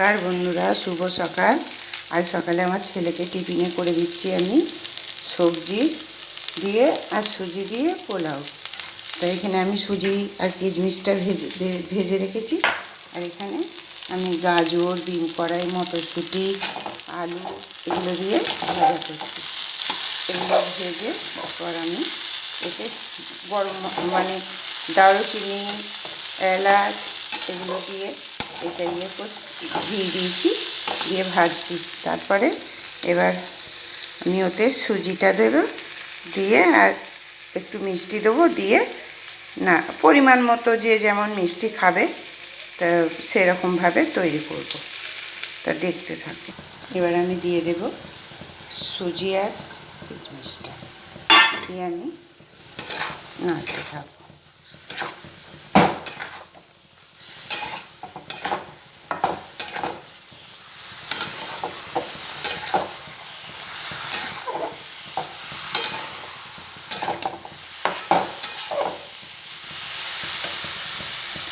কার বন্ধুরা, শুভ সকাল। আজ সকালে আমার ছেলেকে টিফিনে করে দিচ্ছি আমি সবজি দিয়ে আর সুজি দিয়ে পোলাও। তো এখানে আমি সুজি আর কিশমিশটা ভেজে ভেজে রেখেছি। আর এখানে আমি গাজর, ডিম কড়াই, মটরশুঁটি, আলু এগুলো দিয়ে ভাজা করছি। এগুলো ভেজে তারপর আমি এতে গরম মানে দারুচিনি, এলাচ এগুলো দিয়ে এটা ইয়ে করছি ঘি দিয়েছি, দিয়ে ভাজছি। তারপরে এবার আমি ওতে সুজিটা দেবো, দিয়ে আর একটু মিষ্টি দেবো, দিয়ে না, পরিমাণ মতো যে যেমন মিষ্টি খাবে, তা সেরকমভাবে তৈরি করব। তা দেখতে থাকো। এবার আমি দিয়ে দেব সুজি আর কিশমিশটা। দিয়ে আমি নাড়তে থাকব।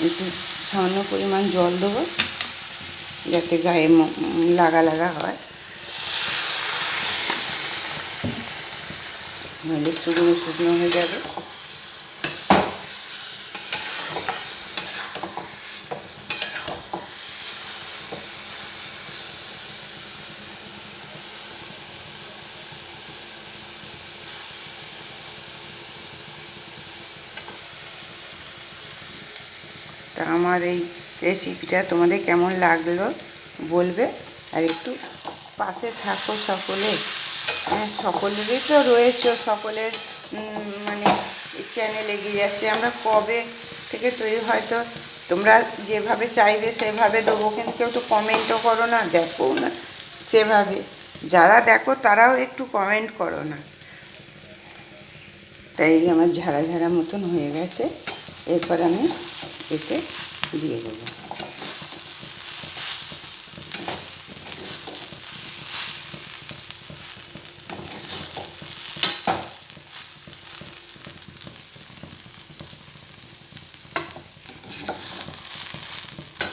একটু সামান্য পরিমাণ জল দেবো, যাতে গায়ে লাগা লাগা হয়। নইলে শুকনো শুকনো হয়ে যাবে। তা আমার এই রেসিপিটা তোমাদের কেমন লাগল বলবে? আর একটু পাশে থাকো সকলে। হ্যাঁ সকলেরই তো রয়েছে, সকলের মানে চ্যানেল এগিয়ে যাচ্ছে। আমরা কবে থেকে তৈরি হয়তো তোমরা যেভাবে চাইবে সেভাবে দেবো, কিন্তু কেউ তো কমেন্টও করো না দেখো না সেভাবে। যারা দেখো তারাও একটু কমেন্ট করো না। তাই আমার ঝাড়া ঝাড়া মতন হয়ে গেছে। এরপর আমি এতে দিয়ে দেবো।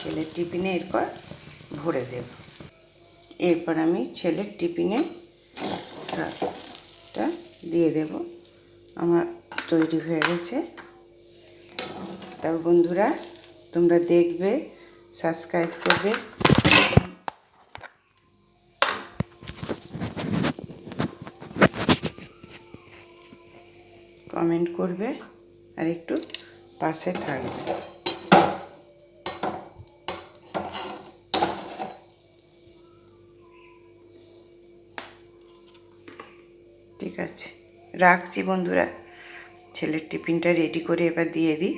ছেলের টিফিনে এরপর ভরে দেব। এরপর আমি ছেলের টিফিনে দিয়ে দেব। আমার তৈরি হয়ে গেছে। তার বন্ধুরা, তোমরা দেখবে সাবস্ক্রাইব করবে। কমেন্ট করবে আর একটু পাশে থাকবে। ঠিক আছে, রাখছি বন্ধুরা। ছেলের টিফিনটা রেডি করে এবার দিয়ে দিই।